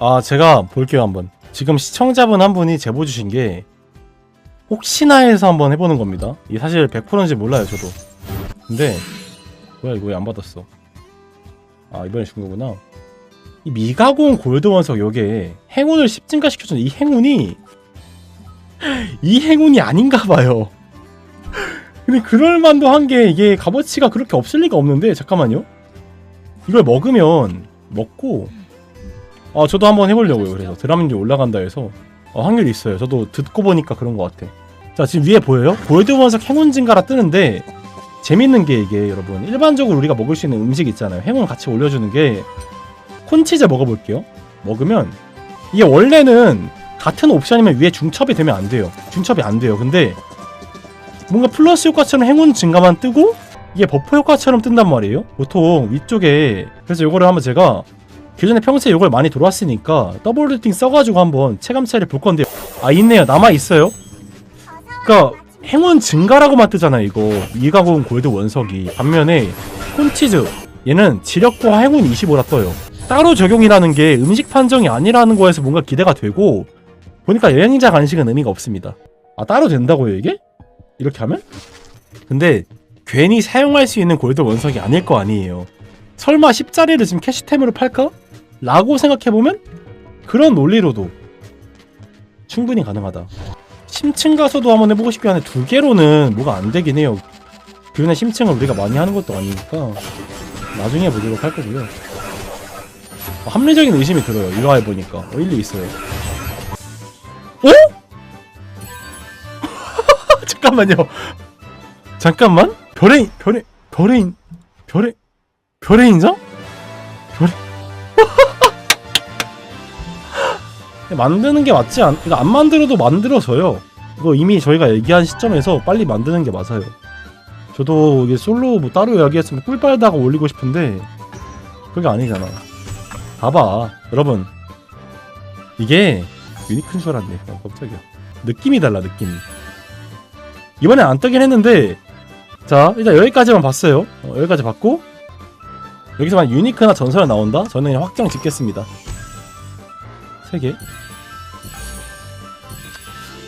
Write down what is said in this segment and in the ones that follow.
아 제가 볼게요 한번. 지금 시청자분 한 분이 제보 주신 게 혹시나 해서 한번 해보는 겁니다. 이게 사실 100%인지 몰라요 저도. 근데 뭐야 이거 왜 안 받았어? 아 이번에 준 거구나. 이 미가공 골드 원석 요게 행운을 10증가 시켜준 이 행운이 이 행운이 아닌가 봐요. 근데 그럴만도 한 게 이게 값어치가 그렇게 없을 리가 없는데 잠깐만요. 이걸 먹으면 먹고 아 저도 한번 해보려고요. 그래서 드라민이 올라간다 해서. 어, 확률 있어요. 저도 듣고 보니까 그런 것 같아 자 지금 위에 보여요? 골드 원석 행운 증가라 뜨는데 재밌는 게 이게 여러분. 일반적으로 우리가 먹을 수 있는 음식 있잖아요. 행운 같이 올려주는 게 콘치즈 먹어볼게요. 먹으면 이게 원래는 같은 옵션이면 위에 중첩이 되면 안 돼요. 중첩이 안 돼요. 근데 뭔가 플러스 효과처럼 행운 증가만 뜨고 이게 버프 효과처럼 뜬단 말이에요. 보통 위쪽에 그래서 요거를 한번 제가 기존에 평소에 이걸 많이 돌았으니까 더블 루팅 써가지고 한번 체감 차이를 볼 건데 아 있네요 남아 있어요. 그러니까 행운 증가라고만 뜨잖아요 이거 미가공 골드 원석이 반면에 콘치즈 얘는 지력과 행운 25라 떠요. 따로 적용이라는 게 음식 판정이 아니라는 거에서 뭔가 기대가 되고 보니까 여행자 간식은 의미가 없습니다. 아 따로 된다고요 이게? 이렇게 하면? 근데 괜히 사용할 수 있는 골드 원석이 아닐 거 아니에요. 설마 10짜리를 지금 캐시템으로 팔까? 라고 생각해보면 그런 논리로도 충분히 가능하다. 심층 가서도 한번 해보고 싶긴 한데 두 개로는 뭐가 안 되긴 해요. 기존에 심층을 우리가 많이 하는 것도 아니니까 나중에 보도록 할 거고요. 어, 합리적인 의심이 들어요. 이거 해보니까 어, 일리 있어요. 어? 잠깐만요. 잠깐만. 별의 별의 별의 인- 별의 별의 인정? 별의 만드는 게 맞지 않? 이거 안 만들어도 만들어져요. 이거 이미 저희가 얘기한 시점에서 빨리 만드는 게 맞아요. 저도 이게 솔로 뭐 따로 이야기했으면 꿀 빨다가 올리고 싶은데 그게 아니잖아. 봐봐, 여러분. 이게 유니크인 줄 알았네. 어, 깜짝이야. 느낌이 달라, 느낌이. 이번에 안 뜨긴 했는데 자 일단 여기까지만 봤어요. 어, 여기까지 봤고 여기서 만 유니크나 전설이 나온다? 저는 그냥 확정 짓겠습니다. 3개.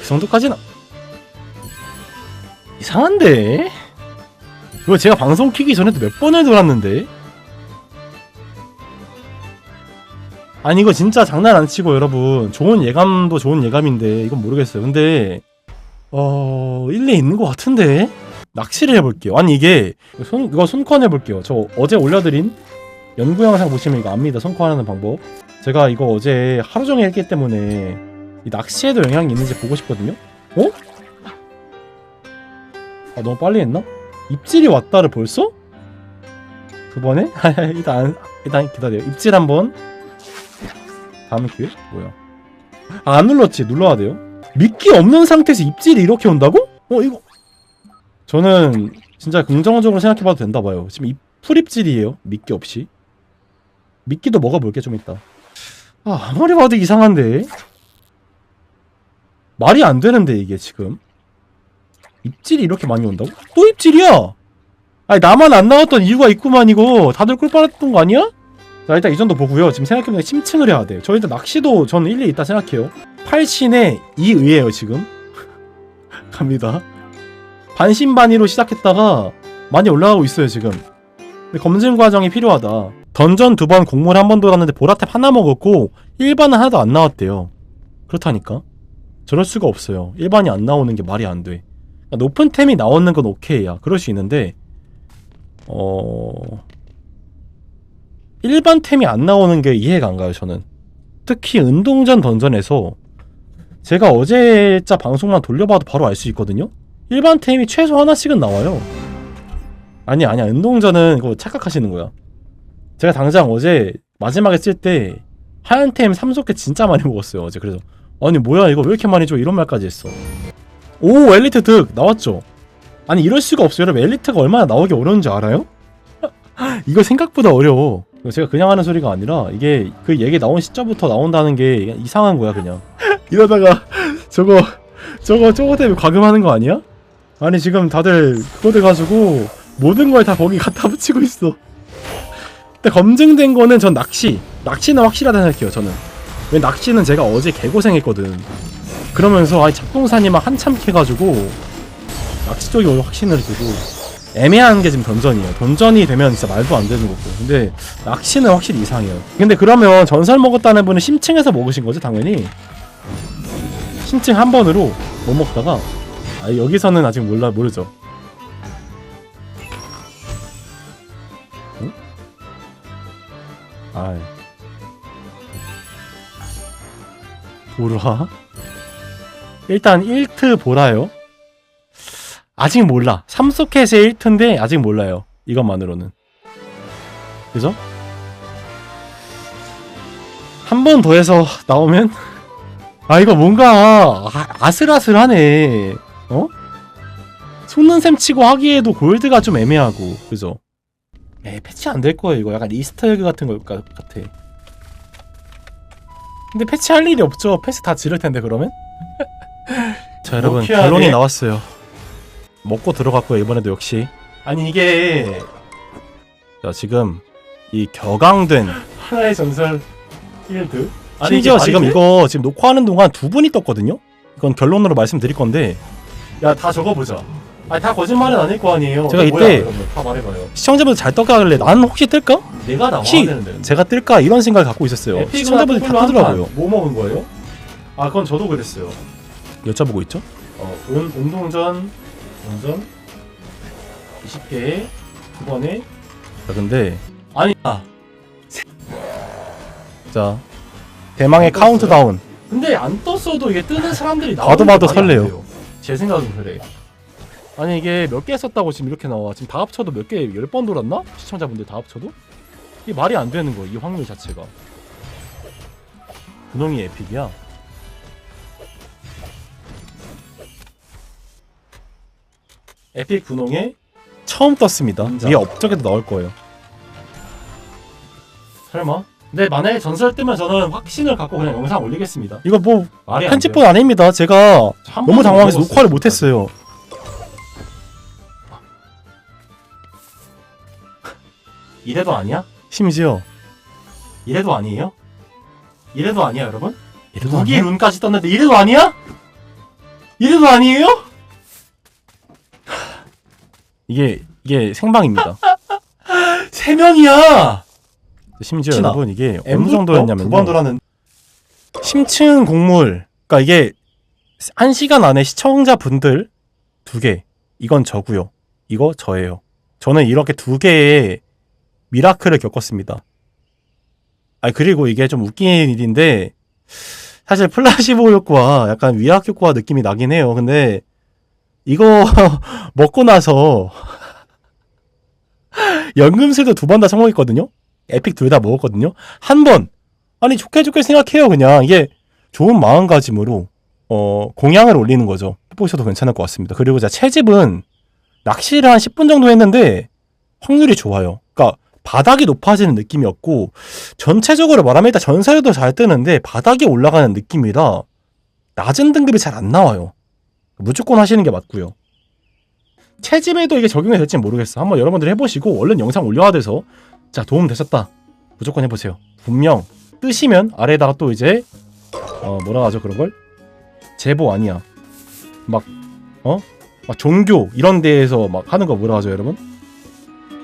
그 정도까지는 이상한데? 이거 제가 방송 키기 전에도 몇 번을 돌았는데? 아니 이거 진짜 장난 안 치고 여러분 좋은 예감도 좋은 예감인데 이건 모르겠어요 근데 어... 일리 있는 것 같은데? 낚시를 해볼게요 아니 이게 손, 이거 손컨 해볼게요 저 어제 올려드린 연구 영상 보시면 이거 압니다 손컨하는 방법 제가 이거 어제 하루 종일 했기 때문에 이 낚시에도 영향이 있는지 보고 싶거든요. 어? 아 너무 빨리 했나? 입질이 왔다를 벌써? 두 번에? 일단 안- 일단 기다려요. 입질 한번. 다음 기회? 뭐야? 아, 안 눌렀지. 눌러야 돼요. 미끼 없는 상태에서 입질이 이렇게 온다고? 어 이거 저는 진짜 긍정적으로 생각해봐도 된다 봐요. 지금 이 풀입질이에요. 미끼 없이. 미끼도 먹어볼게 좀 이따. 아, 아무리 봐도 이상한데. 말이 안 되는데 이게 지금. 입질이 이렇게 많이 온다고? 또 입질이야. 아니 나만 안 나왔던 이유가 있구만 이거. 다들 꿀 빨았던 거 아니야? 자 일단 이 정도 보고요. 지금 생각해보니까 심층을 해야 돼. 저 일단 낚시도 저는 일리 있다 생각해요. 8신에 2의예요 지금. 갑니다. 반신반의로 시작했다가 많이 올라가고 있어요 지금. 근데 검증 과정이 필요하다. 던전 두 번, 공몰 한번 돌았는데 보라탭 하나 먹었고 1반은 하나도 안 나왔대요. 그렇다니까. 저럴 수가 없어요. 1반이 안 나오는 게 말이 안 돼. 그러니까 높은 템이 나오는 건 오케이야. 그럴 수 있는데 어... 일반 템이 안 나오는 게 이해가 안 가요, 저는. 특히 운동전 던전에서 제가 어제자 방송만 돌려봐도 바로 알 수 있거든요. 일반 템이 최소 하나씩은 나와요. 아니 아니야. 운동전은 이거 착각하시는 거야. 제가 당장 어제 마지막에 쓸 때 하얀 템 삼속개 진짜 많이 먹었어요 어제 그래서 아니 뭐야 이거 왜 이렇게 많이 줘? 이런 말까지 했어. 오 엘리트 득! 나왔죠? 아니 이럴 수가 없어요. 여러분 엘리트가 얼마나 나오기 어려운지 알아요? 이거 생각보다 어려워. 제가 그냥 하는 소리가 아니라 이게 그 얘기 나온 시점부터 나온다는 게 이상한 거야 그냥. 이러다가 저거 저거 저거 때문에 과금하는 거 아니야? 아니 지금 다들 그거 돼가지고 모든 걸 다 거기 갖다 붙이고 있어. 근데 검증된 거는 전 낚시. 낚시는 확실하다 생각해요 저는 왜 낚시는 제가 어제 개고생했거든. 그러면서 아이 잡동사니만 한참 캐가지고 낚시 쪽에 오히려 확신을 두고 애매한 게 지금 던전이에요. 던전이 되면 진짜 말도 안 되는 거고. 근데 낚시는 확실히 이상해요. 근데 그러면 전설 먹었다는 분은 심층에서 먹으신 거죠, 당연히. 심층 한 번으로 못 먹다가 아, 여기서는 아직 몰라 모르죠. 응? 아. 보라. 일단 1트 보라요. 아직 몰라. 삼소켓의 1트인데 아직 몰라요. 이것만으로는. 그죠? 한 번 더 해서 나오면 아 이거 뭔가 아, 아슬아슬하네. 어? 속는 셈 치고 하기에도 골드가 좀 애매하고 그죠? 에 패치 안 될 거예요 이거 약간 이스터에그 같은 걸 까- 같아. 근데 패치할 일이 없죠. 패치 다 지를 텐데 그러면? 자 여러분 먹혀야 결론이 돼. 나왔어요. 먹고 들어갔고요 이번에도 역시. 아니 이게 자 지금 이 격앙된 하나의 전설 필드. 심지어 지금 이거 지금 녹화하는 동안 두 분이 떴거든요. 이건 결론으로 말씀드릴 건데 야 다 적어보자. 아니 다 거짓말은 아닐 거 아니에요. 제가 뭐야, 이때- 그러면? 다 말해봐요. 시청자분들 잘 떠가길래 나는 혹시 뜰까? 내가 나와야 혹시 되는데. 제가 뜰까 이런 생각을 갖고 있었어요. 에픽이나 시청자분들이 다 뜨더라고요. 판뭐 먹은 거예요? 아 그건 저도 그랬어요. 여쭤보고 있죠. 어, 운, 운동전, 운전 20개 두 번에 자 근데 아니 아 자 대망의 떴어요? 카운트다운. 근데 안 떴어도 이게 뜨는 사람들이 나오는 게 봐도 설레요. 제 생각은 그래. 아니 이게 몇 개 썼다고 지금 이렇게 나와. 지금 다 합쳐도 몇 개 열 번 돌았나? 시청자분들 다 합쳐도 이게 말이 안 되는 거야. 이 확률 자체가. 분홍이 에픽이야. 에픽 분홍에 처음 떴습니다. 인정. 이게 업적에도 나올 거예요. 설마? 근데 만약에 전설 뜨면 저는 확신을 갖고 그냥 영상 올리겠습니다. 이거 뭐 편집본 아닙니다. 제가 한 너무 당황해서 못 녹화를 못했어요. 이래도 아니야? 심지어 이래도 아니에요? 이래도 아니야 여러분? 이래도 무기 아니야? 룬까지 떴는데 이래도 아니야? 이래도 아니에요? 이게 이게 생방입니다. 세 명이야. 심지어 혹시나 여러분 이게 어느 두번 정도였냐면요. 돌았는 심층 곡물. 그러니까 이게 한 시간 안에 시청자 분들 두 개. 이건 저고요. 이거 저예요. 저는 이렇게 두 개의 미라클을 겪었습니다. 아 그리고 이게 좀 웃긴 일인데 사실 플라시보 효과 약간 위약 효과 느낌이 나긴 해요. 근데 이거 먹고 나서 연금술도 두 번 다 성공했거든요. 에픽 둘 다 먹었거든요. 한 번 아니 좋게 좋게 생각해요 그냥 이게 좋은 마음가짐으로 어 공양을 올리는 거죠 해보셔도 괜찮을 것 같습니다 그리고 제가 채집은 낚시를 한 10분 정도 했는데 확률이 좋아요 바닥이 높아지는 느낌이었고 전체적으로 말하면 일단 전사율도 잘 뜨는데 바닥이 올라가는 느낌이라 낮은 등급이 잘 안 나와요. 무조건 하시는 게 맞고요. 채집에도 이게 적용이 될지 모르겠어. 한번 여러분들 해보시고 얼른 영상 올려야 돼서. 자 도움 되셨다. 무조건 해보세요. 분명 뜨시면 아래다가 또 이제 어 뭐라 하죠 그런 걸? 제보 아니야. 막 어? 막 종교 이런 데에서 막 하는 거 뭐라 하죠 여러분?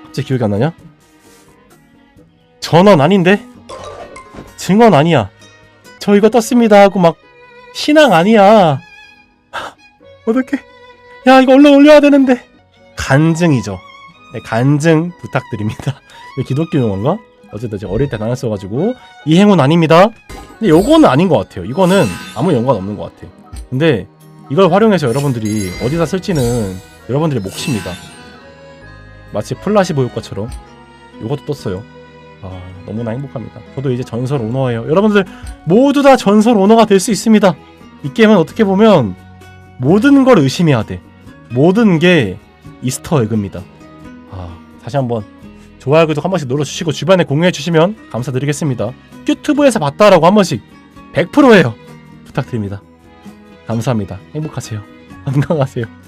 갑자기 기억이 안 나냐? 전원 아닌데? 증언 아니야 저 이거 떴습니다 하고 막 신앙 아니야 어떡해 야 이거 얼른 올려야 되는데 간증이죠 네, 간증 부탁드립니다 기독교 용어인가? 어쨌든 제가 어릴 때 다녔어가지고 이 행운 아닙니다. 근데 요거는 아닌 것 같아요. 이거는 아무 연관 없는 것 같아요. 근데 이걸 활용해서 여러분들이 어디다 쓸지는 여러분들의 몫입니다. 마치 플라시보 효과처럼 요것도 떴어요. 아 너무나 행복합니다. 저도 이제 전설 오너예요. 여러분들 모두 다 전설 오너가 될 수 있습니다. 이 게임은 어떻게 보면 모든 걸 의심해야 돼. 모든 게 이스터 에그입니다. 아 다시 한번 좋아요 구독 한 번씩 눌러주시고 주변에 공유해 주시면 감사드리겠습니다. 유튜브에서 봤다라고 한 번씩 100%예요. 부탁드립니다. 감사합니다. 행복하세요. 건강하세요.